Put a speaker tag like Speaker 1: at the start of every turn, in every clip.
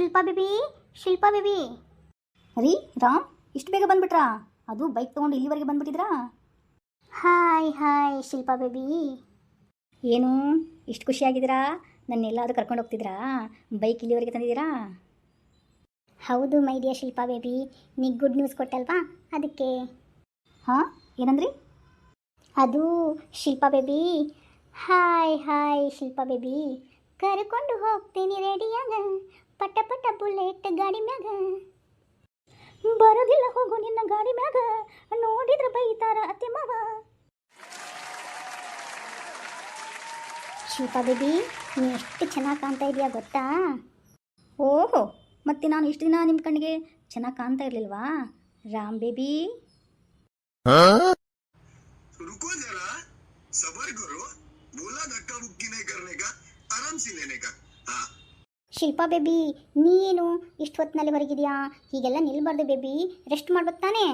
Speaker 1: Shilpa baby Shilpa baby.
Speaker 2: ರೀ ರಾಮ್ ಇಷ್ಟು ಬೇಗ ಬಂದ್ಬಿಟ್ರಾ? ಅದು ಬೈಕ್ ತೊಗೊಂಡು ಇಲ್ಲಿವರೆಗೆ ಬಂದ್ಬಿಟ್ಟಿದ್ರಾ?
Speaker 1: Hi hi Shilpa baby.
Speaker 2: ಏನು? ಇಷ್ಟು ಖುಷಿಯಾಗಿದ್ದೀರಾ? ನನ್ನೆಲ್ಲಾದರೂ ಕರ್ಕೊಂಡು ಹೋಗ್ತಿದ್ರಾ ಬೈಕ್ ಇಲ್ಲಿವರೆಗೆ ತಂದಿದ್ದೀರಾ?
Speaker 1: ಹೌದು ಮೈ ಡಿಯರ್ ಶಿಲ್ಪಾ ಬೇಬಿ. ನೀ ಗುಡ್ ನ್ಯೂಸ್ ಕೊಟ್ಟಲ್ವಾ? ಅದಕ್ಕೆ.
Speaker 2: ಹಾಂ ಏನಂದ್ರಿ?
Speaker 1: ಅದು Shilpa baby. Hi hi Shilpa baby. ಕರ್ಕೊಂಡು ಹೋಗ್ತೀನಿ ರೆಡಿಯಾಗ ಪಟ ಪಟ ಬುಲೆಟ್ ಗಾಡಿ ಮ್ಯಾಗ
Speaker 2: ಬರೋದಿಲ್ಲ ಹೋಗು ನಿನ್ನ ಗಾಡಿ ಮ್ಯಾಗ ನೋಡಿದ್ರೆ ಬೈತಾರ ಅತ್ತೆ ಮಾವ
Speaker 1: ಶಿಲ್ಪಾ ಬೇಬಿ ನೀ ಎಷ್ಟು ಚೆನ್ನಾಗಿ ಕಾಣ್ತಾ ಇದೆಯಾ ಗೊತ್ತಾ
Speaker 2: ಓಹೋ ಮತ್ತೆ ನಾನು ಇಷ್ಟು ದಿನ ನಿಮ್ಮ ಕಣ್ಣಿಗೆ ಚೆನ್ನಾಗಿ ಕಾಣ್ತಾ ಇರಲಿಲ್ವಾ ರಾಮ್ ಬೇಬಿ
Speaker 3: रुको जरा सबर करो बोला धक्का मुक्की नहीं करने का आराम से लेने का हाँ
Speaker 1: ಶಿಲ್ಪಾ ಬೇಬಿ ನೀನು ಇಷ್ಟು ಹೊತ್ತಿನಲ್ಲಿ ಹೊರಗಿದೆಯಾ? ಹೀಗೆಲ್ಲ ನಿಲ್ಬಾರ್ದು ಬೇಬಿ. ರೆಸ್ಟ್ ಮಾಡ್ಬೇಕು ತಾನೇ?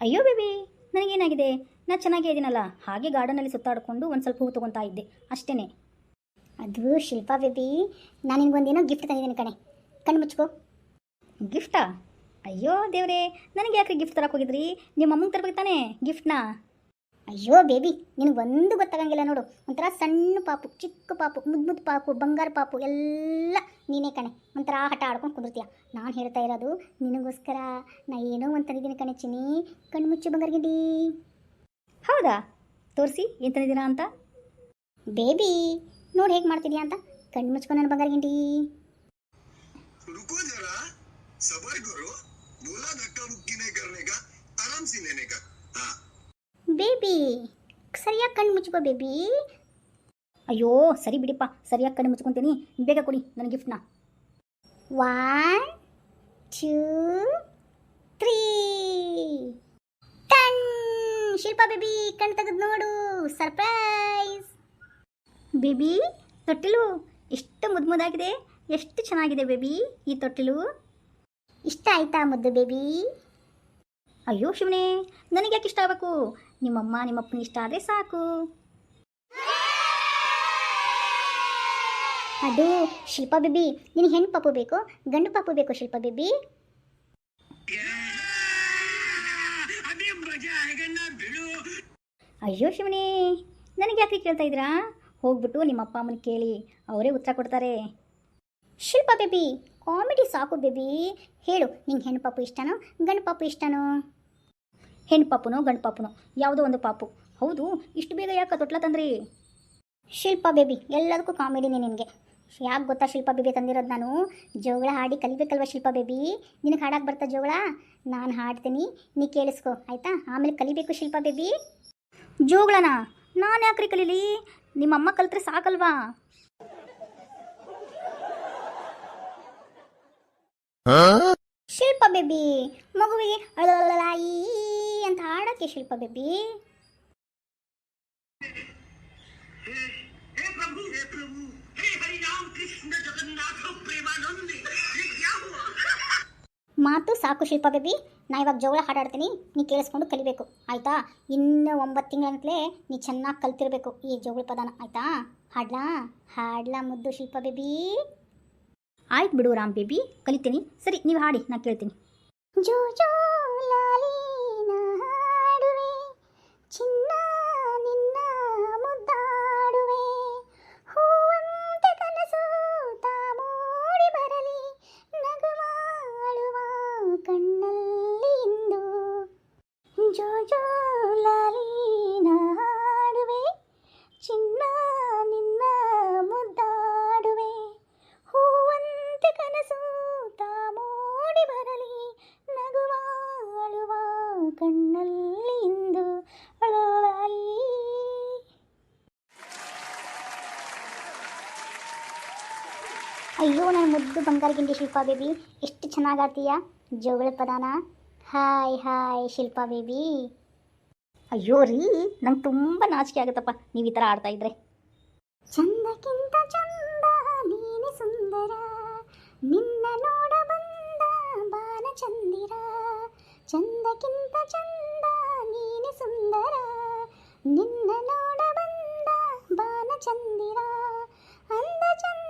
Speaker 2: ಅಯ್ಯೋ ಬೇಬಿ ನನಗೇನಾಗಿದೆ? ನಾ ಚೆನ್ನಾಗೇ ಇದ್ದೀನಲ್ಲ ಹಾಗೆ ಗಾರ್ಡನಲ್ಲಿ ಸುತ್ತಾಡಿಕೊಂಡು ಒಂದು ಸ್ವಲ್ಪ ಹೂ ತೊಗೊತಾ ಇದ್ದೆ. ಅಷ್ಟೇ
Speaker 1: ಅದು ಶಿಲ್ಪಾ ಬೇಬಿ ನಾನು ನಿನಗೊಂದೇನೋ ಗಿಫ್ಟ್ ತಂದಿದ್ದೀನಿ ಕಣೆ. ಕಣ್ಣು ಮುಚ್ಕೋ.
Speaker 2: ಗಿಫ್ಟಾ ಅಯ್ಯೋ ದೇವ್ರೇ ನನಗೆ ಯಾಕೆ ಗಿಫ್ಟ್ ತರಕ್ಕೆ ಹೋಗಿದ್ರಿ? ನಿಮ್ಮ ಅಮ್ಮಂಗೆ ತರಬೇಕು ತಾನೇ ಗಿಫ್ಟ್ನ
Speaker 1: ಅಯ್ಯೋ ಬೇಬಿ ನಿನಗೆ ಒಂದು ಗೊತ್ತಾಗಂಗಿಲ್ಲ ನೋಡು. ಒಂಥರ ಸಣ್ಣ ಪಾಪು ಚಿಕ್ಕ ಪಾಪು ಮುದ್ದು ಮುದ್ದು ಪಾಪು ಬಂಗಾರ ಪಾಪು ಎಲ್ಲ ನೀನೇ ಕಣೆ. ಒಂಥರ ಹಠ ಆಡ್ಕೊಂಡು ಕುಂದಿರ್ತೀಯ. ನಾನು ಹೇಳ್ತಾ ಇರೋದು ನಿನಗೋಸ್ಕರ ನಾ ಏನೋ ಒಂದು ತಂದಿದ್ದೀನಿ ಕಣೆ ಚಿನಿ ಕಣ್ಣು ಮುಚ್ಚು ಬಂಗಾರ ಗಿಡ್ಡಿ.
Speaker 2: ಹೌದಾ? ತೋರಿಸಿ ಏನು ತಂದಿದ್ದೀರಾ ಅಂತ?
Speaker 1: ಬೇಬಿ ನೋಡಿ ಹೇಗೆ ಮಾಡ್ತಿದ್ಯಾ ಅಂತ? ಕಣ್ಣು ಮುಚ್ಕೊಂಡು ನನ್ನ ಬಂಗಾರ ಗಿಂಡಿ
Speaker 3: रुको जरा सबर करो बोला धक्का मुक्की नहीं करने का आराम से लेने का हाँ
Speaker 1: ಬೇಬಿ ಸರಿಯಾಗಿ ಕಣ್ಣು ಮುಚ್ಕೋ ಬೇಬಿ
Speaker 2: ಅಯ್ಯೋ ಸರಿ ಬಿಡಿಪ್ಪ ಸರಿಯಾಗಿ ಕಣ್ಣು ಮುಚ್ಕೊತೀನಿ ಬೇಗ ಕೊಡಿ ನನ್ನ ಗಿಫ್ಟ್ನ
Speaker 1: ಒನ್ ಟೂ ತ್ರೀ ಟನ್ ಶಿಲ್ಪಾ ಬೇಬಿ ಕಣ್ ತೆಗೆದು ನೋಡು ಸರ್ಪ್ರೈಸ್
Speaker 2: ಬೇಬಿ ತೊಟ್ಟಿಲು ಎಷ್ಟು ಮುದ್ದು ಮುದ್ದಾಗಿದೆ ಎಷ್ಟು ಚೆನ್ನಾಗಿದೆ ಬೇಬಿ ಈ ತೊಟ್ಟಿಲು
Speaker 1: ಇಷ್ಟ ಆಯ್ತಾ ಮುದ್ದು ಬೇಬಿ?
Speaker 2: ಅಯ್ಯೋ ಶಿವನೇ ನನಗೆ ಯಾಕೆ ಇಷ್ಟ ಆಗಬೇಕು? ನಿಮ್ಮಮ್ಮ ನಿಮ್ಮಪ್ಪನ ಇಷ್ಟ ಆದರೆ ಸಾಕು.
Speaker 1: ಅದು ಶಿಲ್ಪ ಬೇಬಿ ನಿನಗೆ ಹೆಣ್ಣು ಪಾಪು ಬೇಕು ಗಂಡು ಪಾಪು ಬೇಕು ಶಿಲ್ಪ ಬೇಬಿ.
Speaker 2: ಅಯ್ಯೋ ಶಿವನೇ ನನಗೆ ಯಾಕೆ ಕೇಳ್ತಾ ಇದ್ದೀರಾ? ಹೋಗ್ಬಿಟ್ಟು ನಿಮ್ಮ ಅಪ್ಪ ಅಮ್ಮನ ಕೇಳಿ ಅವರೇ ಉತ್ತರ ಕೊಡ್ತಾರೆ.
Speaker 1: ಶಿಲ್ಪ ಬೇಬಿ ಕಾಮಿಡಿ ಸಾಕು ಬೇಬಿ. ಹೇಳು, ನಿಂಗೆ ಹೆಣ್ಣು ಪಾಪು ಇಷ್ಟನೋ? ಗಂಡು ಪಾಪು ಇಷ್ಟನೋ?
Speaker 2: ಹೆಣ್ಣು ಪಾಪುನೋ, ಗಂಡು ಪಾಪುನೋ? ಯಾವುದೋ ಒಂದು ಪಾಪು. ಹೌದು, ಇಷ್ಟು ಬೇಗ ಯಾಕೆ ತೊಟ್ಲ ತಂದ್ರಿ?
Speaker 1: ಶಿಲ್ಪ ಬೇಬಿ, ಎಲ್ಲದಕ್ಕೂ ಕಾಮಿಡಿನೇ ನಿನಗೆ. ಯಾಕೆ ಗೊತ್ತಾ ಶಿಲ್ಪ ಬೇಬಿ ತಂದಿರೋದು ನಾನು? ಜೋಗಳ ಹಾಡಿ ಕಲಿಬೇಕಲ್ವ ಶಿಲ್ಪ ಬೇಬಿ? ನಿನಗೆ ಹಾಡಕ್ಕೆ ಬರ್ತಾ ಜೋಗಳ ನಾನು ಹಾಡ್ತೀನಿ, ನೀ ಕೇಳಿಸ್ಕೊ, ಆಯಿತಾ? ಆಮೇಲೆ ಕಲಿಬೇಕು ಶಿಲ್ಪ ಬೇಬಿ?
Speaker 2: ಜೋಗಳನ ನಾನು ಯಾಕ್ರಿ ಕಲೀಲಿ? ನಿಮ್ಮಮ್ಮ ಕಲಿತ್ರೆ ಸಾಕಲ್ವಾ
Speaker 1: ಶಿಲ್ಪಾ ಬೇಬಿ ಮಗುವಿಗೆ ಅಳಲಾಯಿ ಅಂತ ಹಾಡಕ್ಕೆ ಶಿಲ್ಪ ಬೇಬಿ ಮಾತು ಸಾಕು ಶಿಲ್ಪ ಬೇಬಿ ನಾ ಇವಾಗ ಜೋಳ ಹಾಡಾಡ್ತೀನಿ ನೀ ಕೇಳಿಸ್ಕೊಂಡು ಕಲಿಬೇಕು. ಆಯ್ತಾ? ಇನ್ನು ಒಂಬತ್ತು ತಿಂಗಳಂತಲೇ ನೀ ಚೆನ್ನಾಗಿ ಕಲ್ತಿರಬೇಕು ಈ ಜೋಗಳ ಪದಾನ. ಆಯ್ತಾ? ಹಾಡ್ಲಾ? ಹಾಡ್ಲಾ ಮುದ್ದು ಶಿಲ್ಪ ಬೇಬಿ
Speaker 2: ಆಯ್ತು ಬಿಡು ರಾಮ್ ಬೇಬಿ, ಕಲಿತೀನಿ. ಸರಿ, ನೀವು ಹಾಡಿ ನಾನು ಕೇಳ್ತೀನಿ.
Speaker 1: ಜೋ ಜೋ, ಲಾಲಿ, ನಾ ಹಾಡುವೆ, ಚಿನ್ನ ನಿನ್ನ ಮುದ್ದಾಡುವೆ. ಹೂವಂತೆ ಕನಸು ತಾ ಮೂಡಿ ಬರಲಿ, ನಗುವಾಳುವ ಕಣ್ಣಲ್ಲಿ ಇಂದು. ಜೋ ಜೋ, ಲಾಲಿ, ನಾ ಹಾಡುವೆ, ಚಿನ್ನ ಕಣ್ಣಲ್ಲಿ ಇಂದು ಅಳೋಳಲ್ಲಿ ಅಯ್ಯೋ, ನನ್ನ ಮುದ್ದು ಬಂಗಾರ ಗಿಂಡಿ ಶಿಲ್ಪಾ ಬೇಬಿ, ಎಷ್ಟು ಚೆನ್ನಾಗಿ ಆಡ್ತೀಯಾ? ಜೋಗಳ ಪದಾನ. Hi hi, Shilpa baby.
Speaker 2: ಅಯ್ಯೋ ರೀ, ನಂಗೆ ತುಂಬ ನಾಚಿಕೆ ಆಗುತ್ತಪ್ಪ ನೀವು ಈ ಥರ ಆಡ್ತಾ ಇದ್ರೆ.
Speaker 1: ಚಂದಕ್ಕಿಂತ ಚಂದ ನೀನೆ ಸುಂದರ, ನಿನ್ನ ನೋಡ ಬಂದ ಬಾನ ಚಂದಿರ ಎಲ್ಲಕ್ಕಿಂತ ಚಂದ ನೀನೆ ಸುಂದರ. ನಿನ್ನ ನೋಡ ಬಂದ ಬಾನ ಚಂದಿರ ಅಂದ ಚಂದ